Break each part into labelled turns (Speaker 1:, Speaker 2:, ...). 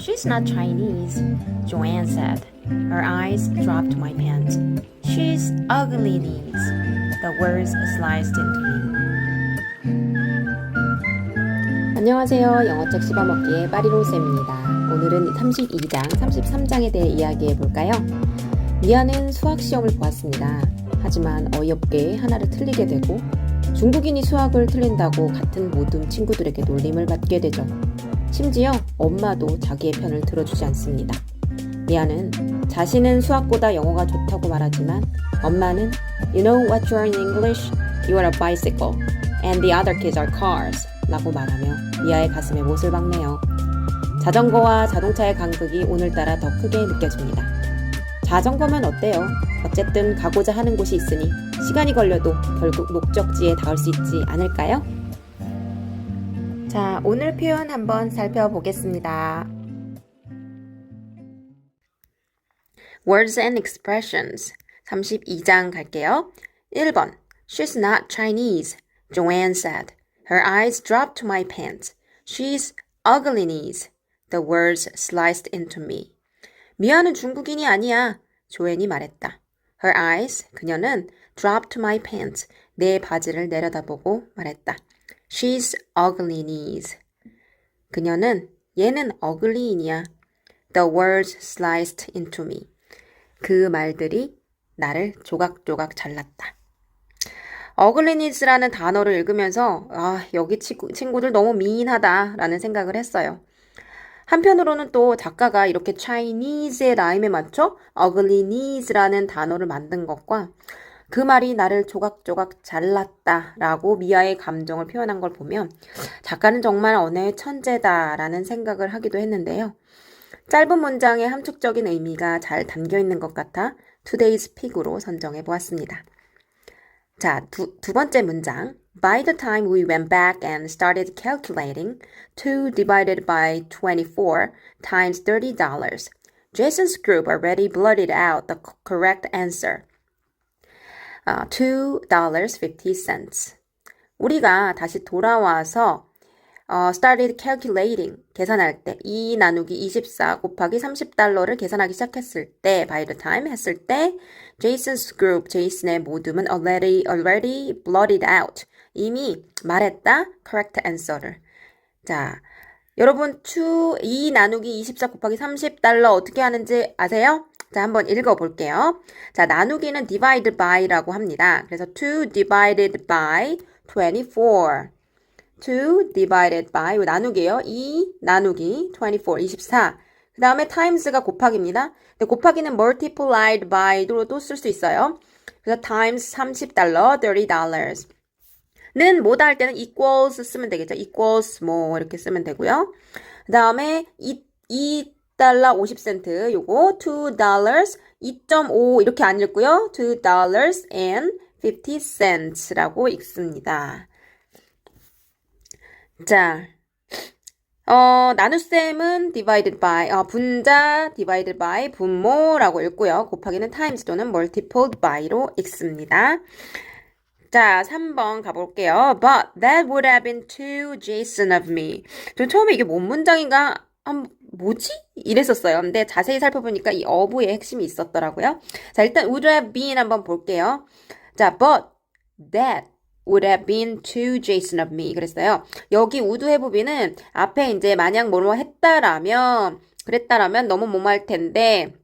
Speaker 1: She's not Chinese, Joanne said. Her eyes dropped my pants. She's ugliness. The words sliced into me. 안녕하세요. 영어책 씹어먹기의 파리롱쌤입니다. 오늘은 32장, 33장에 대해 이야기해 볼까요? 미아는 수학 시험을 보았습니다. 하지만 어이없게 하나를 틀리게 되고 중국인이 수학을 틀린다고 같은 모든 친구들에게 놀림을 받게 되죠. 심지어 엄마도 자기의 편을 들어주지 않습니다. 미아는 자신은 수학보다 영어가 좋다고 말하지만 엄마는 You know what you are in English? You are a bicycle and the other kids are cars 라고 말하며 미아의 가슴에 못을 박네요. 자전거와 자동차의 간극이 오늘따라 더 크게 느껴집니다. 자전거면 어때요? 어쨌든 가고자 하는 곳이 있으니 시간이 걸려도 결국 목적지에 닿을 수 있지 않을까요? 자, 오늘 표현 한번 살펴보겠습니다. Words and expressions 32장 갈게요. 1번 She's not Chinese, Joanne said. Her eyes dropped to my pants. She's ugliness. The words sliced into me. 미아는 중국인이 아니야. 조앤이 말했다. Her eyes, 그녀는 dropped to my pants. 내 바지를 내려다보고 말했다. She's ugliness. 그녀는 얘는 어글리인이야. The words sliced into me. 그 말들이 나를 조각조각 잘랐다. 어글리니스라는 단어를 읽으면서 아, 여기 친구, 친구 들 너무 미인하다라는 생각을 했어요. 한편으로는 또 작가가 이렇게 Chinese의 라임에 맞춰 ugliness라는 단어를 만든 것과 그 말이 나를 조각조각 잘랐다 라고 미아의 감정을 표현한 걸 보면 작가는 정말 언어의 천재다라는 생각을 하기도 했는데요. 짧은 문장의 함축적인 의미가 잘 담겨 있는 것 같아 Today's Pig으로 선정해 보았습니다. 자, 두, 두 번째 문장. By the time we went back and started calculating, 2 divided by 24 times $30, Jason's group already blurted out the correct answer. 어, $2.50. 우리가 다시 돌아와서 어, started calculating 계산할 때 2 나누기 24 곱하기 30달러를 계산하기 시작했을 때 by the time 했을 때 Jason's group, 제이슨의 모둠은 already already blotted out 이미 말했다 correct answer를 자 여러분 2, 2 나누기 24 곱하기 30달러 어떻게 하는지 아세요? 자, 한번 읽어 볼게요. 자, 나누기는 divide by라고 합니다. 그래서 2 divided by 24. 2 divided by 요 나누기예요. 2 나누기 24, 24. 그 다음에 times가 곱하기입니다. 근데 곱하기는 multiplied by로도 쓸수 있어요. 그래서 times 30달러, 30dollars. 는 뭐다 할 때는 equals 쓰면 되겠죠. equals 뭐 이렇게 쓰면 되고요. 그 다음에 2, 2 달러 50센트 요거 2 dollars 2.5 이렇게 안 읽고요. 2 dollars and 50 cents라고 읽습니다. 자, 어, 나눗셈은 divided by, 어, 분자 divided by 분모라고 읽고요. 곱하기는 times 또는 multiplied by로 읽습니다. 자, 3번 가볼게요. But that would have been too Jason of me. 저 처음에 이게 뭔 문장인가? 아, 뭐지? 이랬었어요. 근데 자세히 살펴보니까 이 어부의 핵심이 있었더라고요. 자, 일단 would have been 한번 볼게요. 자, but that would have been too Jason of me. 그랬어요. 여기 would havebe는 앞에 이제 만약 뭐뭐 했다라면, 그랬다라면 너무 뭐할 텐데,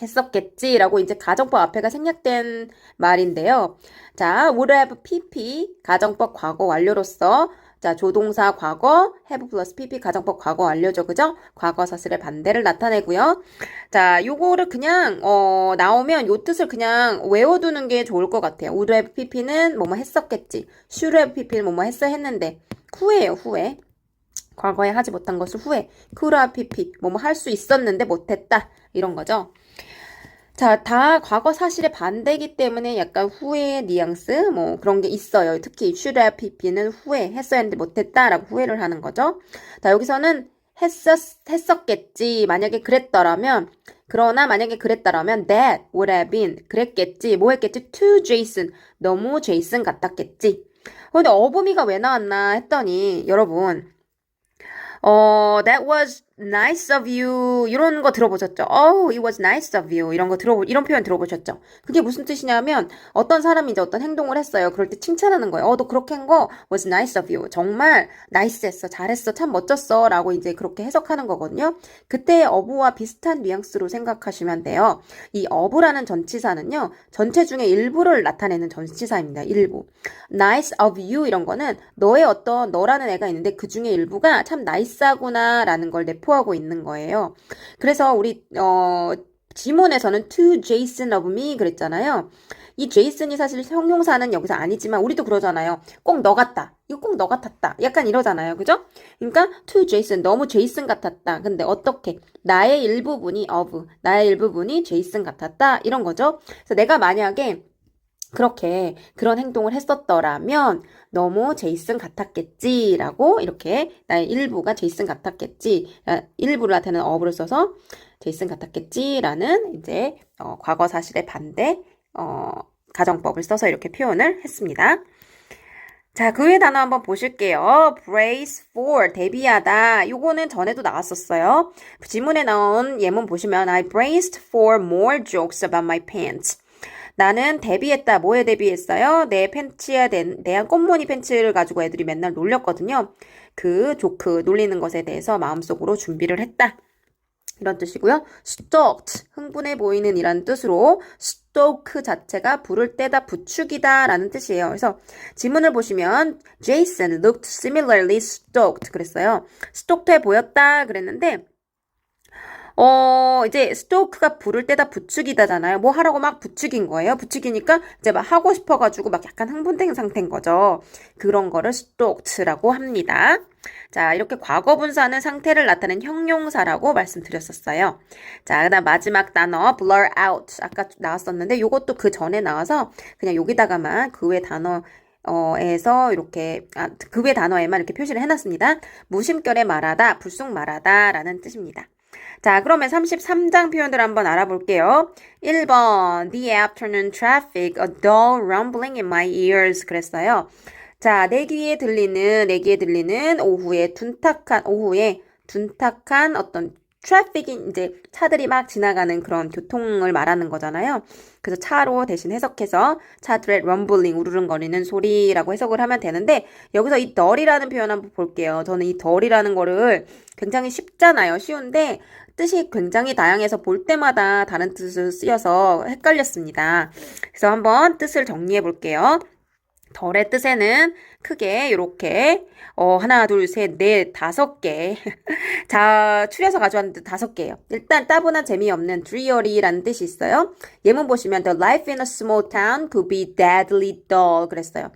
Speaker 1: 했었겠지라고 이제 가정법 앞에가 생략된 말인데요. 자, would have pp 가정법 과거 완료로서 자, 조동사 과거, have 플러스 pp 가정법 과거 완료죠. 그죠? 과거 사슬의 반대를 나타내고요. 자, 요거를 그냥 어, 나오면 요 뜻을 그냥 외워 두는 게 좋을 것 같아요. would have pp는 뭐뭐 했었겠지. should have pp는 뭐뭐 했어 했는데 후에요, 후에. 과거에 하지 못한 것을 후에. could have pp 뭐뭐 할 수 있었는데 못 했다. 이런 거죠. 자, 다 과거 사실의 반대이기 때문에 약간 후회의 뉘앙스, 뭐 그런 게 있어요. 특히 should have pp는 후회, 했어야 했는데 못했다라고 후회를 하는 거죠. 자, 여기서는 했었, 했었겠지. 만약에 그랬더라면, 그러나 만약에 그랬더라면 that would have been, 그랬겠지. 뭐 했겠지? to Jason. 너무 제이슨 같았겠지. 근데 어부미가 왜 나왔나 했더니, 여러분, 어, that was nice of you 이런 거 들어보셨죠? Oh, it was nice of you 이런 거 들어보 이런 표현 들어보셨죠? 그게 무슨 뜻이냐면 어떤 사람이 이제 어떤 행동을 했어요. 그럴 때 칭찬하는 거예요. 어, 너 그렇게 한 거 was nice of you. 정말 나이스했어, 잘했어, 참 멋졌어라고 이제 그렇게 해석하는 거거든요. 그때 어부와 비슷한 뉘앙스로 생각하시면 돼요. 이 어부라는 전치사는요 전체 중에 일부를 나타내는 전치사입니다. 일부. nice of you 이런 거는 너의 어떤 너라는 애가 있는데 그 중에 일부가 참 나이스하구나라는 걸내 포하고 있는 거예요. 그래서 우리 어 지문에서는 to Jason of me 그랬잖아요. 이 제이슨이 사실 형용사는 여기서 아니지만 우리도 그러잖아요. 꼭 너 같다. 이거 꼭 너 같았다. 약간 이러잖아요. 그죠? 그러니까 to Jason 너무 제이슨 같았다. 근데 어떻게 나의 일부분이 of 나의 일부분이 제이슨 같았다. 이런 거죠. 그래서 내가 만약에 그렇게 그런 행동을 했었더라면 너무 제이슨 같았겠지라고 이렇게 나의 일부가 제이슨 같았겠지 아, 나타내는 어부를 써서 제이슨 같았겠지라는 이제 어, 과거 사실의 반대 어, 가정법을 써서 이렇게 표현을 했습니다. 자, 그 외 단어 한번 보실게요. brace for, 대비하다. 요거는 전에도 나왔었어요. 지문에 나온 예문 보시면 I braced for more jokes about my pants. 나는 대비했다. 뭐에 대비했어요? 내 팬츠에 대- 대한 꽃무늬 팬츠를 가지고 애들이 맨날 놀렸거든요. 그 조크, 놀리는 것에 대해서 마음속으로 준비를 했다. 이런 뜻이고요. stoked, 흥분해 보이는 이란 뜻으로 stoke 자체가 불을 떼다 부추기다 라는 뜻이에요. 그래서 지문을 보시면 Jason looked similarly stoked 그랬어요. stoked해 보였다 그랬는데 어, 이제 스토크가 불을 떼다 부추기다잖아요. 뭐 하라고 막 부추긴 거예요. 부추기니까 이제 막 하고 싶어가지고 막 약간 흥분된 상태인 거죠. 그런 거를 stoked라고 합니다. 자, 이렇게 과거 분사는 상태를 나타낸 형용사라고 말씀드렸었어요. 자, 그 다음 마지막 단어 blur out. 아까 나왔었는데 요것도 그 전에 나와서 그냥 여기다가만 그 외 단어 어에서 이렇게 아, 그 외 단어에만 이렇게 표시를 해놨습니다. 무심결에 말하다, 불쑥 말하다라는 뜻입니다. 자, 그러면 33장 표현들 한번 알아볼게요. 1번, The afternoon traffic, a dull rumbling in my ears. 그랬어요. 자, 내 귀에 들리는, 내 귀에 들리는 오후에 둔탁한, 오후에 둔탁한 어떤 트래픽이 이제 차들이 막 지나가는 그런 교통을 말하는 거잖아요. 그래서 차로 대신 해석해서 차들의 럼블링 우르릉거리는 소리라고 해석을 하면 되는데 여기서 이 덜이라는 표현 한번 볼게요. 저는 이 덜이라는 거를 굉장히 쉽잖아요. 쉬운데 뜻이 굉장히 다양해서 볼 때마다 다른 뜻을 쓰여서 헷갈렸습니다. 그래서 한번 뜻을 정리해 볼게요. 덜의 뜻에는 크게 이렇게 어 하나 둘셋넷 다섯 개. 자 추려서 가져왔는데 다섯 개예요. 일단 따분한 재미없는 dreary라는 뜻이 있어요. 예문 보시면 the life in a small town could be deadly dull 그랬어요.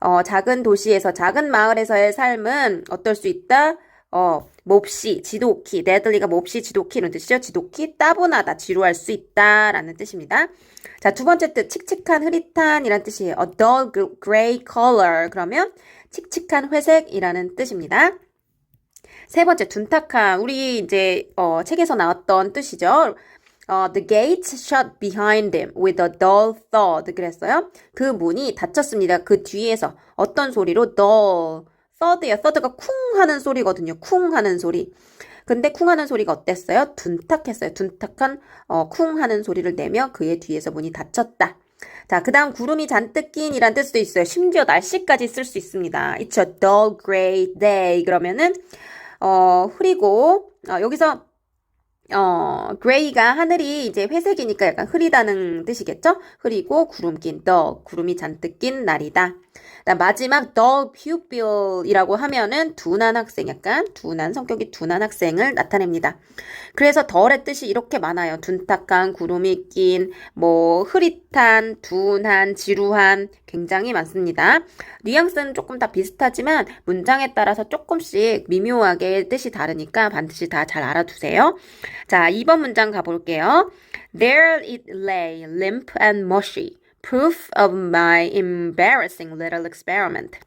Speaker 1: 어 작은 도시에서 작은 마을에서의 삶은 어떨 수 있다? 어 몹시 지독히 deadly가 몹시 지독히 이런 뜻이죠. 지독히 따분하다 지루할 수 있다라는 뜻입니다. 자, 두 번째 뜻, 칙칙한, 흐릿한 이란 뜻이에요. A dull gray color. 그러면 칙칙한 회색이라는 뜻입니다. 세 번째, 둔탁한. 우리 이제 어, 책에서 나왔던 뜻이죠. 어, the gates shut behind him with a dull thud. 그랬어요. 그 문이 닫혔습니다. 그 뒤에서 어떤 소리로 dull. thud예요. thud가 쿵 하는 소리거든요. 쿵 하는 소리. 근데 쿵 하는 소리가 어땠어요? 둔탁했어요. 둔탁한 어, 쿵 하는 소리를 내며 그의 뒤에서 문이 닫혔다. 자, 그 다음 구름이 잔뜩 낀 이란 뜻도 있어요. 심지어 날씨까지 쓸 수 있습니다. It's a dull gray day. 그러면은 어, 흐리고 어, 여기서 어, gray가 하늘이 이제 회색이니까 약간 흐리다는 뜻이겠죠? 흐리고 구름 낀 dull, 구름이 잔뜩 낀 날이다. 마지막 dull pupil이라고 하면은 둔한 학생, 약간 둔한 성격이 둔한 학생을 나타냅니다. 그래서 덜의 뜻이 이렇게 많아요. 둔탁한, 구름이 낀, 뭐 흐릿한, 둔한, 지루한 굉장히 많습니다. 뉘앙스는 조금 다 비슷하지만 문장에 따라서 조금씩 미묘하게 뜻이 다르니까 반드시 다 잘 알아두세요. 자, 2번 문장 가볼게요. There it lay, limp and mushy. Proof of my embarrassing little experiment.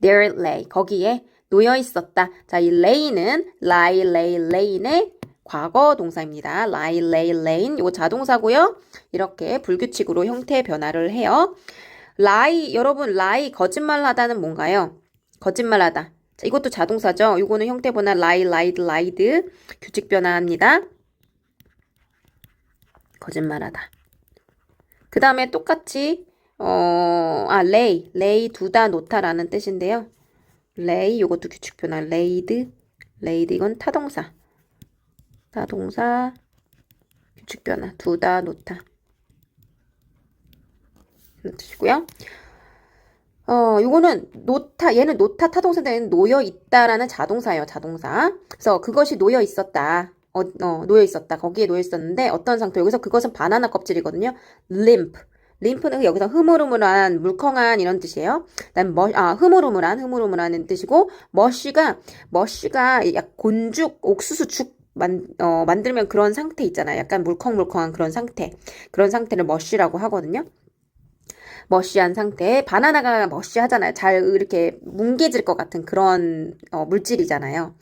Speaker 1: There lay. 거기에 놓여 있었다. 자, 이 lay는 lie, lay, lay의 과거 동사입니다. lie, lay, laying. 이거 자동사고요. 이렇게 불규칙으로 형태 변화를 해요. lie, 여러분, lie, 거짓말하다는 뭔가요? 거짓말하다. 자, 이것도 자동사죠. 이거는 형태 변화 lie, lied, lied. 규칙 변화입니다. 거짓말하다. 그 다음에 똑같이 어, 아, lay, lay 두다 놓다라는 뜻인데요. lay 이것도 규칙 변화 laid, laid 이건 타동사. 타동사 규칙 변화 두다 놓다. 뜻이고요. 어, 요거는 놓다, 얘는 놓다 타동사는 놓여 있다라는 자동사예요, 자동사. 그래서 그것이 놓여 있었다. 어, 어, 놓여 있었다. 거기에 놓여 있었는데 어떤 상태? 여기서 그것은 바나나 껍질이거든요. limp. 림프는 여기서 흐물흐물한, 물컹한 이런 뜻이에요. 그다음 머, 아, 흐물흐물한, 흐물흐물한 뜻이고 머쉬가 머쉬가 약 곤죽, 옥수수죽 만, 어, 만들면 그런 상태 있잖아요. 약간 물컹물컹한 그런 상태. 그런 상태를 머쉬라고 하거든요. 머쉬한 상태에 바나나가 머쉬하잖아요. 잘 이렇게 뭉개질 것 같은 그런 어, 물질이잖아요.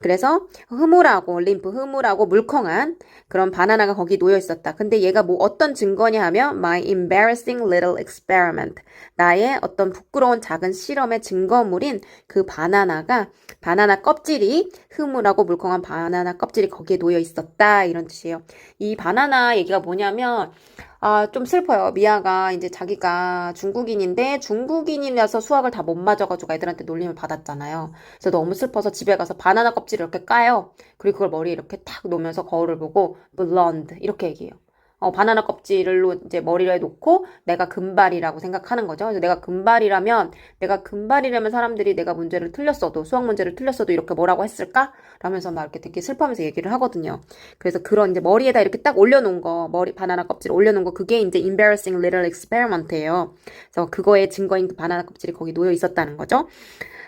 Speaker 1: 그래서 흐물하고 림프 흐물하고 물컹한 그런 바나나가 거기 놓여 있었다. 근데 얘가 뭐 어떤 증거냐 하면 my embarrassing little experiment 나의 어떤 부끄러운 작은 실험의 증거물인 그 바나나가 바나나 껍질이 흐물하고 물컹한 바나나 껍질이 거기에 놓여 있었다 이런 뜻이에요. 이 바나나 얘기가 뭐냐면 아, 좀 슬퍼요. 미아가 이제 자기가 중국인인데 중국인이라서 수학을 다 못 맞아가지고 애들한테 놀림을 받았잖아요. 그래서 너무 슬퍼서 집에 가서 바나나 껍질을 이렇게 까요. 그리고 그걸 머리에 이렇게 탁 놓으면서 거울을 보고 blonde 이렇게 얘기해요. 어, 바나나 껍질로 이제 머리를 놓고 내가 금발이라고 생각하는 거죠. 그래서 내가 금발이라면 내가 금발이라면 사람들이 내가 문제를 틀렸어도 수학 문제를 틀렸어도 이렇게 뭐라고 했을까? 라면서 막 이렇게 되게 슬퍼하면서 얘기를 하거든요. 그래서 그런 이제 머리에다 이렇게 딱 올려놓은 거, 머리 바나나 껍질 올려놓은 거 그게 이제 embarrassing little experiment예요. 그래서 그거의 증거인 그 바나나 껍질이 거기 놓여 있었다는 거죠.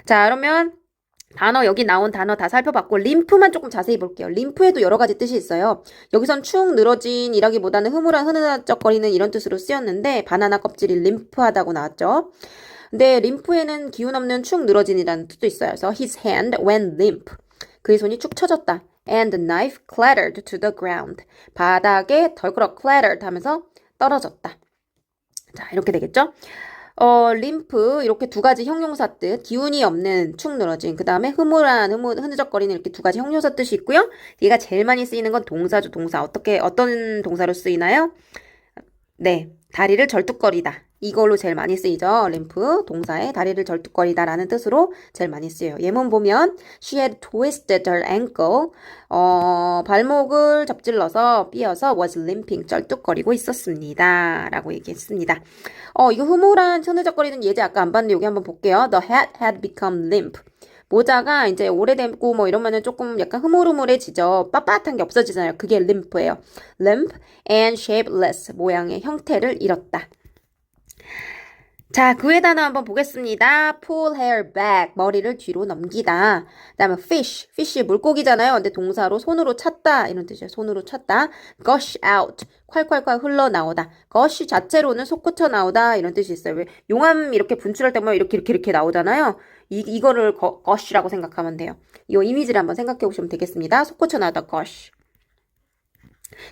Speaker 1: 자, 그러면 단어 여기 나온 단어 다 살펴봤고 림프만 조금 자세히 볼게요. 림프에도 여러 가지 뜻이 있어요. 여기선 축 늘어진 이라기보다는 흐물한 흐느적거리는 이런 뜻으로 쓰였는데 바나나 껍질이 림프하다고 나왔죠. 근데 림프에는 기운 없는 축 늘어진이라는 뜻도 있어요. 그래서 his hand went limp. 그의 손이 축 처졌다. And the knife clattered to the ground. 바닥에 덜그럭 clattered 하면서 떨어졌다. 자, 이렇게 되겠죠? 어, 림프 이렇게 두 가지 형용사 뜻, 기운이 없는 축 늘어진, 그 다음에 흐물한, 흐물, 흐느적거리는 이렇게 두 가지 형용사 뜻이 있고요. 얘가 제일 많이 쓰이는 건 동사죠, 동사. 어떻게 어떤 동사로 쓰이나요? 네, 다리를 절뚝거리다. 이걸로 제일 많이 쓰이죠. 림프 동사에 다리를 절뚝거리다라는 뜻으로 제일 많이 쓰여요. 예문 보면 she had twisted her ankle. 어, 발목을 접질러서 삐어서 was limping 절뚝거리고 있었습니다. 라고 얘기했습니다. 어, 이거 흐물한 흐느적거리는 예제 아까 안 봤는데 여기 한번 볼게요. The hat had become limp. 모자가 이제 오래되고 뭐 이러면은 조금 약간 흐물흐물해지죠. 빳빳한 게 없어지잖아요. 그게 limp예요. limp and shapeless 모양의 형태를 잃었다. 자, 그의 단어 한번 보겠습니다. pull hair back, 머리를 뒤로 넘기다. 그 다음에 fish, fish 물고기잖아요. 근데 동사로 손으로 찼다 이런 뜻이에요. 손으로 찼다. gush out, 콸콸콸 흘러나오다. gush 자체로는 솟구쳐 나오다 이런 뜻이 있어요. 왜 용암 이렇게 분출할 때 보면 이렇게 이렇게 이렇게 나오잖아요. 이, 이거를 거, gush라고 생각하면 돼요. 이 이미지를 한번 생각해 보시면 되겠습니다. 솟구쳐 나오다 gush.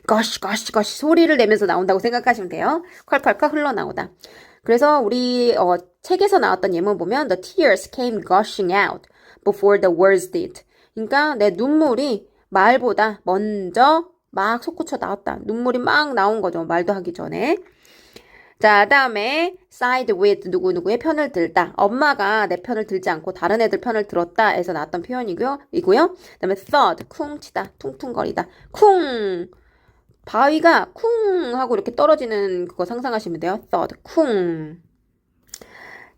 Speaker 1: 거시 거시 거시 소리를 내면서 나온다고 생각하시면 돼요. 콸콸콸 흘러나오다. 그래서 우리 어, 책에서 나왔던 예문 보면 the tears came gushing out before the words did. 그러니까 내 눈물이 말보다 먼저 막 솟구쳐 나왔다. 눈물이 막 나온 거죠. 말도 하기 전에. 자, 다음에 side with 누구누구의 편을 들다. 엄마가 내 편을 들지 않고 다른 애들 편을 들었다 에서 나왔던 표현이고요. 이고요. 그다음에 thud 쿵 치다. 퉁퉁거리다. 쿵 바위가 쿵 하고 이렇게 떨어지는 그거 상상하시면 돼요. thud, 쿵.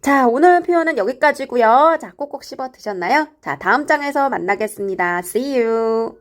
Speaker 1: 자, 오늘 표현은 여기까지고요. 자, 꼭꼭 씹어 드셨나요? 자, 다음 장에서 만나겠습니다. See you.